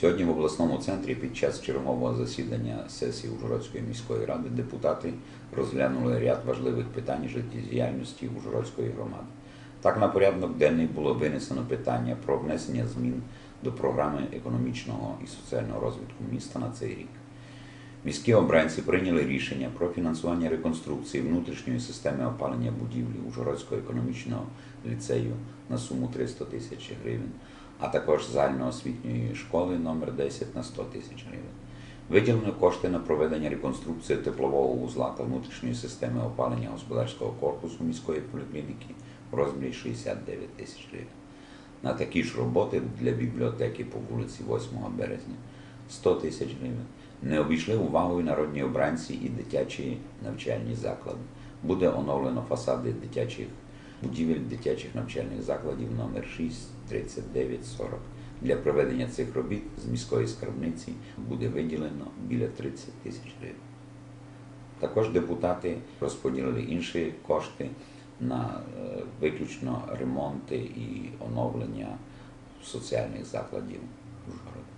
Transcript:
Сьогодні в обласному центрі під час чергового засідання сесії Ужгородської міської ради депутати розглянули ряд важливих питань життєдіяльності Ужгородської громади. Так на порядок денний було винесено питання про внесення змін до програми економічного і соціального розвитку міста на цей рік. Міські обранці прийняли рішення про фінансування реконструкції внутрішньої системи опалення будівлі Ужгородського економічного ліцею на суму 300 тисяч гривень, а також загальноосвітньої школи номер 10 на 100 тисяч гривень. Виділено кошти на проведення реконструкції теплового вузла та внутрішньої системи опалення господарського корпусу міської поліклініки в розмірі 69 тисяч гривень. На такі ж роботи для бібліотеки по вулиці 8 березня 100 тисяч гривень. Не обійшли увагою народні обранці і дитячі навчальні заклади. Буде оновлено фасади дитячих будівель дитячих навчальних закладів номер 6, 39, 40. Для проведення цих робіт з міської скарбниці буде виділено біля 30 тисяч гривень. Також депутати розподілили інші кошти на е, виключно ремонти і оновлення соціальних закладів Ужгорода.